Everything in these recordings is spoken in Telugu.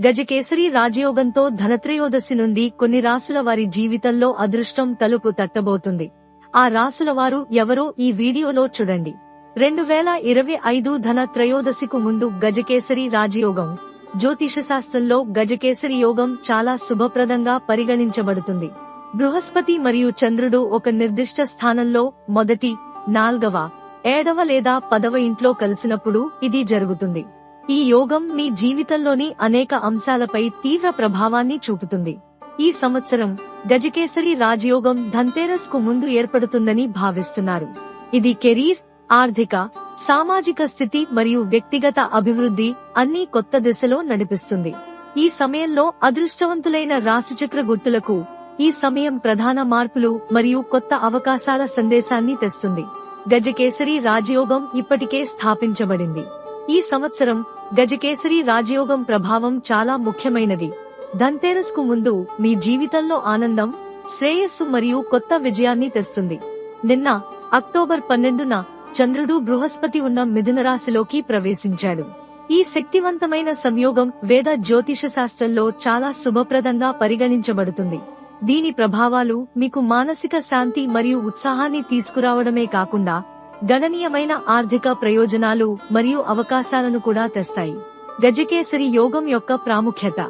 గజకేసరి రాజయోగంతో ధనత్రయోదశి నుండి కొన్ని రాసుల వారి జీవితంలో అదృష్టం తలుపు తట్టబోతుంది. ఆ రాసుల వారు ఎవరో ఈ వీడియోలో చూడండి. రెండు వేల ఇరవై ఐదు ధన త్రయోదశికు ముందు గజకేసరి రాజయోగం. జ్యోతిష శాస్త్రంలో గజకేసరి యోగం చాలా శుభప్రదంగా పరిగణించబడుతుంది. బృహస్పతి మరియు చంద్రుడు ఒక నిర్దిష్ట స్థానంలో మొదటి నాల్గవ ఏడవ లేదా పదవ ఇంట్లో కలిసినప్పుడు ఇది జరుగుతుంది. ఈ యోగం మీ జీవితంలోని అనేక అంశాలపై తీవ్ర ప్రభావాన్ని చూపుతుంది. ఈ సంవత్సరం గజకేసరి రాజయోగం ధన్తేరస్కు ముందు ఏర్పడుతుందని భావిస్తున్నారు. ఇది కెరీర్ ఆర్థిక సామాజిక స్థితి మరియు వ్యక్తిగత అభివృద్ధి అన్ని కొత్త దిశలో నడిపిస్తుంది. ఈ సమయంలో అదృష్టవంతులైన రాశిచక్ర గుర్తులకు ఈ సమయం ప్రధాన మార్పులు మరియు కొత్త అవకాశాల సందేశాన్ని తెస్తుంది. గజకేసరి రాజయోగం ఇప్పటికే స్థాపించబడింది. ఈ సంవత్సరం గజకేసరి రాజయోగం ప్రభావం చాలా ముఖ్యమైనది. ధన్తేరస్కు ముందు మీ జీవితంలో ఆనందం శ్రేయస్సు మరియు కొత్త విజయాన్ని తెస్తుంది. నిన్న అక్టోబర్ పన్నెండున చంద్రుడు బృహస్పతి ఉన్న మిథున రాశిలోకి ప్రవేశించాడు. ఈ శక్తివంతమైన సంయోగం వేద జ్యోతిష శాస్త్రంలో చాలా శుభప్రదంగా పరిగణించబడుతుంది. దీని ప్రభావాలు మీకు మానసిక శాంతి మరియు ఉత్సాహాన్ని తీసుకురావడమే కాకుండా గణనీయమైన ఆర్థిక ప్రయోజనాలు మరియు అవకాశాలను కూడా తెస్తాయి. గజకేసరి యోగం యొక్క ప్రాముఖ్యత.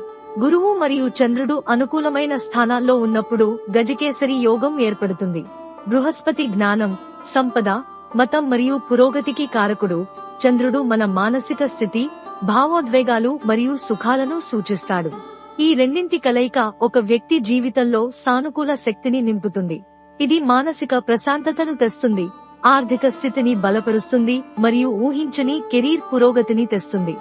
గురువు మరియు చంద్రుడు అనుకూలమైన స్థానాల్లో ఉన్నప్పుడు గజకేసరి యోగం ఏర్పడుతుంది. బృహస్పతి జ్ఞానం సంపద మతం మరియు పురోగతికి కారకుడు చంద్రుడు మన మానసిక స్థితి భావోద్వేగాలు మరియు సుఖాలను సూచిస్తాడు. ఈ రెండింటి కలయిక ఒక వ్యక్తి జీవితంలో సానుకూల శక్తిని నింపుతుంది. ఇది మానసిక ప్రశాంతతను తెస్తుంది. ఆర్థిక స్థితిని బలపరుస్తుంది మరియు ఊహించని కెరీర్ పురోగతిని తెస్తుంది.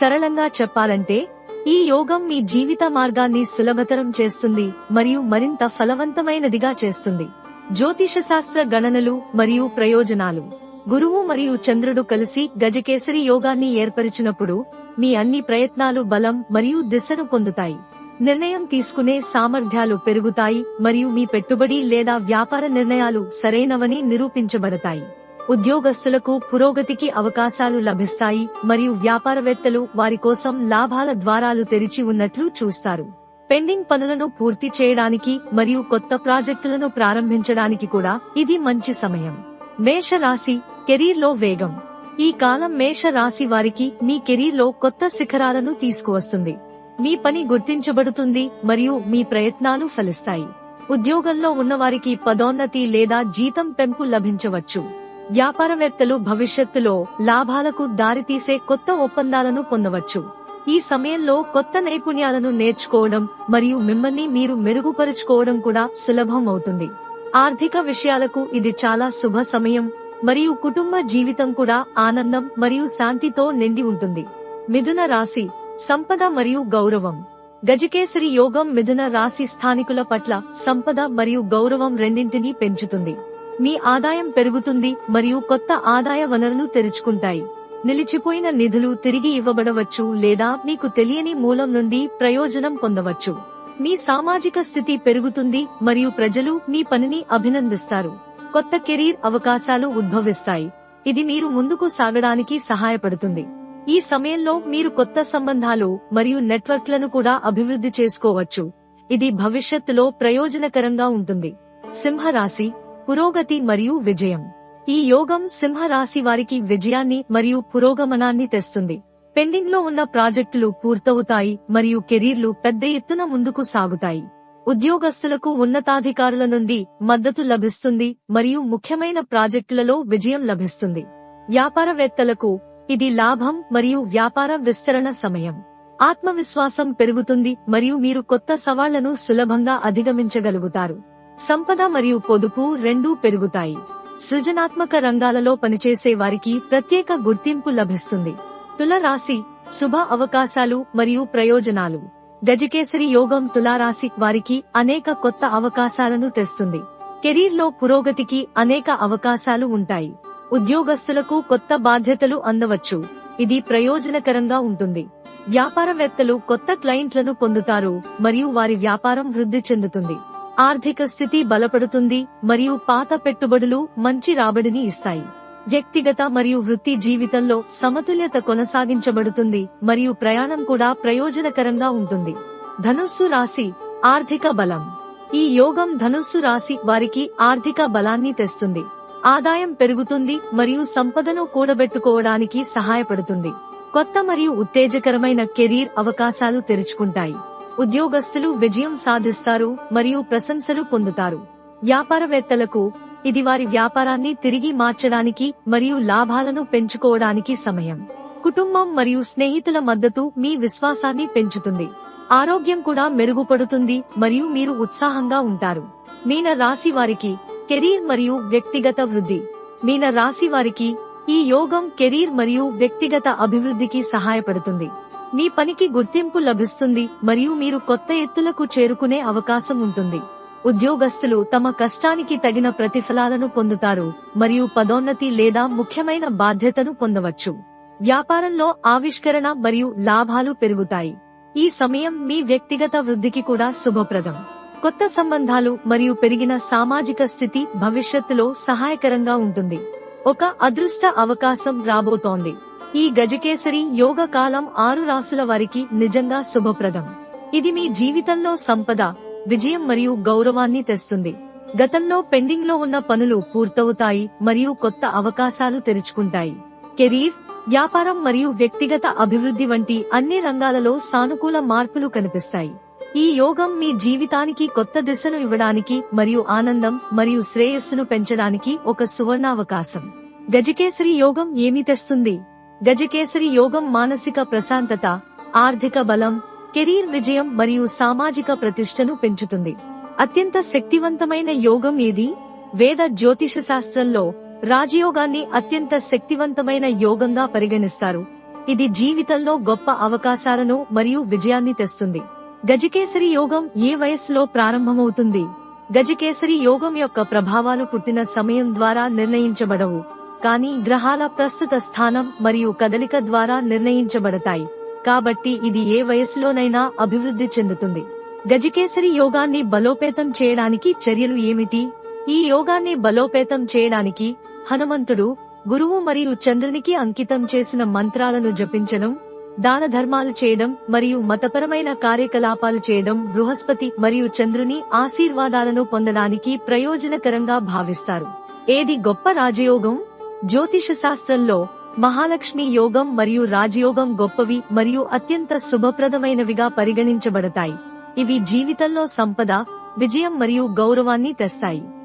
సరళంగా చెప్పాలంటే ఈ యోగం మీ జీవిత మార్గాన్ని సులభతరం చేస్తుంది మరియు మరింత ఫలవంతమైనదిగా చేస్తుంది. జ్యోతిష శాస్త్ర గణనలు మరియు ప్రయోజనాలు. గురువు మరియు చంద్రుడు కలిసి గజకేసరి యోగాన్ని ఏర్పరిచినప్పుడు మీ అన్ని ప్రయత్నాలు బలం మరియు దిశను పొందుతాయి. నిర్ణయం తీసుకునే సామర్థ్యాలు పెరుగుతాయి మరియు మీ పెట్టుబడి లేదా వ్యాపార నిర్ణయాలు సరైనవని నిరూపించబడతాయి. ఉద్యోగస్తులకు పురోగతికి అవకాశాలు లభిస్తాయి మరియు వ్యాపారవేత్తలు వారి కోసం లాభాల ద్వారాలు తెరిచి ఉన్నట్లు చూస్తారు. పెండింగ్ పనులను పూర్తి చేయడానికి మరియు కొత్త ప్రాజెక్టులను ప్రారంభించడానికి కూడా ఇది మంచి సమయం. మేష రాశి కెరీర్లో వేగం. ఈ కాలం మేష రాశి వారికి మీ కెరీర్లో కొత్త శిఖరాలను తీసుకువస్తుంది. మీ పని గుర్తించబడుతుంది మరియు మీ ప్రయత్నాలు ఫలిస్తాయి. ఉద్యోగంలో ఉన్నవారికి పదోన్నతి లేదా జీతం పెంపు లభించవచ్చు. వ్యాపారవేత్తలు భవిష్యత్తులో లాభాలకు దారితీసే కొత్త ఒప్పందాలను పొందవచ్చు. ఈ సమయంలో కొత్త నైపుణ్యాలను నేర్చుకోవడం మరియు మిమ్మల్ని మీరు మెరుగుపరుచుకోవడం కూడా సులభం అవుతుంది. ఆర్థిక విషయాలకు ఇది చాలా శుభ సమయం మరియు కుటుంబ జీవితం కూడా ఆనందం మరియు శాంతితో నిండి ఉంటుంది. మిథున రాశి సంపద మరియు గౌరవం. గజకేసరి యోగం మిథున రాశి స్థానికుల పట్ల సంపద మరియు గౌరవం రెండింటినీ పెంచుతుంది. మీ ఆదాయం పెరుగుతుంది మరియు కొత్త ఆదాయ వనరులు తెరుచుకుంటాయి. నిలిచిపోయిన నిధులు తిరిగి ఇవ్వబడవచ్చు లేదా మీకు తెలియని మూలం నుండి ప్రయోజనం పొందవచ్చు. మీ సామాజిక స్థితి పెరుగుతుంది మరియు ప్రజలు మీ పనిని అభినందిస్తారు. కొత్త కెరీర్ అవకాశాలు ఉద్భవిస్తాయి. ఇది మీరు ముందుకు సాగడానికి సహాయపడుతుంది. ఈ సమయంలో మీరు కొత్త సంబంధాలు మరియు నెట్వర్క్లను కూడా అభివృద్ధి చేసుకోవచ్చు. ఇది భవిష్యత్తులో ప్రయోజనకరంగా ఉంటుంది. సింహరాశి పురోగతి మరియు విజయం. ఈ యోగం సింహరాశి వారికి విజయాన్ని మరియు పురోగమనాన్ని తెస్తుంది. పెండింగ్లో ఉన్న ప్రాజెక్టులు పూర్తవుతాయి మరియు కెరీర్లు పెద్ద ఎత్తున ముందుకు సాగుతాయి. ఉద్యోగస్తులకు ఉన్నతాధికారుల నుండి మద్దతు లభిస్తుంది మరియు ముఖ్యమైన ప్రాజెక్టులలో విజయం లభిస్తుంది. వ్యాపారవేత్తలకు ఇది లాభం మరియు వ్యాపార విస్తరణ సమయం. ఆత్మవిశ్వాసం పెరుగుతుంది మరియు మీరు కొత్త సవాళ్ళను సులభంగా అధిగమించగలుగుతారు. సంపద మరియు పొదుపు రెండూ పెరుగుతాయి. సృజనాత్మక రంగాలలో పనిచేసే వారికి ప్రత్యేక గుర్తింపు లభిస్తుంది. తులరాశి శుభ అవకాశాలు మరియు ప్రయోజనాలు. గజకేసరి యోగం తులారాశి వారికి అనేక కొత్త అవకాశాలను తెస్తుంది. కెరీర్లో పురోగతికి అనేక అవకాశాలు ఉంటాయి. ఉద్యోగస్తులకు కొత్త బాధ్యతలు అందవచ్చు. ఇది ప్రయోజనకరంగా ఉంటుంది. వ్యాపారవేత్తలు కొత్త క్లయింట్లను పొందుతారు మరియు వారి వ్యాపారం వృద్ధి చెందుతుంది. ఆర్థిక స్థితి బలపడుతుంది మరియు పాత పెట్టుబడులు మంచి రాబడిని ఇస్తాయి. వ్యక్తిగత మరియు వృత్తి జీవితంలో సమతుల్యత కొనసాగించబడుతుంది మరియు ప్రయాణం కూడా ప్రయోజనకరంగా ఉంటుంది. ధనుస్సు రాశి ఆర్థిక బలం. ఈ యోగం ధనుస్సు రాశి వారికి ఆర్థిక బలాన్ని తెస్తుంది. ఆదాయం పెరుగుతుంది మరియు సంపదను కూడబెట్టుకోవడానికి సహాయపడుతుంది. కొత్త మరియు ఉత్తేజకరమైన కెరీర్ అవకాశాలు తెరుచుకుంటాయి. ఉద్యోగస్తులు విజయం సాధిస్తారు మరియు ప్రశంసలు పొందుతారు. వ్యాపారవేత్తలకు ఇది వారి వ్యాపారాన్ని తిరిగి మార్చడానికి మరియు లాభాలను పెంచుకోవడానికి సమయం. కుటుంబం మరియు స్నేహితుల మద్దతు మీ విశ్వాసాన్ని పెంచుతుంది. ఆరోగ్యం కూడా మెరుగుపడుతుంది మరియు మీరు ఉత్సాహంగా ఉంటారు. మీన రాశి వారికి కెరీర్ మరియు వ్యక్తిగత వృద్ధి. మీన రాశి వారికి ఈ యోగం కెరీర్ మరియు వ్యక్తిగత అభివృద్ధికి సహాయపడుతుంది. మీ పనికి గుర్తింపు లభిస్తుంది మరియు మీరు కొత్త ఎత్తులకు చేరుకునే అవకాశం ఉంటుంది. ఉద్యోగస్తులు తమ కష్టానికి తగిన ప్రతిఫలాలను పొందుతారు మరియు పదోన్నతి లేదా ముఖ్యమైన బాధ్యతను పొందవచ్చు. వ్యాపారంలో ఆవిష్కరణ మరియు లాభాలు పెరుగుతాయి. ఈ సమయం మీ వ్యక్తిగత వృద్ధికి కూడా శుభప్రదం. కొత్త సంబంధాలు మరియు పెరిగిన సామాజిక స్థితి భవిష్యత్తులో సహాయకరంగా ఉంటుంది. ఒక అదృష్ట అవకాశం రాబోతోంది. ఈ గజకేసరి యోగ కాలం ఆరు రాసుల వారికి నిజంగా శుభప్రదం. ఇది మీ జీవితంలో సంపద విజయం మరియు గౌరవాన్ని తెస్తుంది. గతంలో పెండింగ్లో ఉన్న పనులు పూర్తవుతాయి మరియు కొత్త అవకాశాలు తెరుచుకుంటాయి. కెరీర్ వ్యాపారం మరియు వ్యక్తిగత అభివృద్ధి వంటి అన్ని రంగాలలో సానుకూల మార్పులు కనిపిస్తాయి. ఈ యోగం మీ జీవితానికి కొత్త దిశను ఇవ్వడానికి మరియు ఆనందం మరియు శ్రేయస్సును పెంచడానికి ఒక సువర్ణావకాశం. గజకేసరి యోగం ఏమి తెస్తుంది? గజకేసరి యోగం మానసిక ప్రశాంతత ఆర్థిక బలం కెరీర్ విజయం మరియు సామాజిక ప్రతిష్టను పెంచుతుంది. అత్యంత శక్తివంతమైన యోగం ఏది? వేద జ్యోతిష శాస్త్రంలో రాజయోగాన్ని అత్యంత శక్తివంతమైన యోగంగా పరిగణిస్తారు. ఇది జీవితంలో గొప్ప అవకాశాలను మరియు విజయాన్ని తెస్తుంది. గజకేసరి యోగం ఏ వయస్సులో ప్రారంభమవుతుంది? గజకేసరి యోగం యొక్క ప్రభావాలు పుట్టిన సమయం ద్వారా నిర్ణయించబడవు. కానీ గ్రహాల ప్రస్తుత స్థానం మరియు కదలిక ద్వారా నిర్ణయించబడతాయి. కాబట్టి ఇది ఏ వయస్సులోనైనా అభివృద్ధి చెందుతుంది. గజకేసరి యోగాన్ని బలోపేతం చేయడానికి చర్యలు ఏమిటి? ఈ యోగాన్ని బలోపేతం చేయడానికి హనుమంతుడు గురువు మరియు చంద్రునికి అంకితం చేసిన మంత్రాలను జపించడం దాన ధర్మాలు చేయడం మరియు మతపరమైన కార్యకలాపాలు చేయడం బృహస్పతి మరియు చంద్రుని ఆశీర్వాదాలను పొందడానికి ప్రయోజనకరంగా భావిస్తారు. ఏది గొప్ప రాజయోగం? జ్యోతిష శాస్త్రంలో మహాలక్ష్మి యోగం మరియు రాజయోగం గొప్పవి మరియు అత్యంత శుభప్రదమైనవిగా పరిగణించబడతాయి. ఇవి జీవితంలో సంపద విజయం మరియు గౌరవాన్ని తెస్తాయి.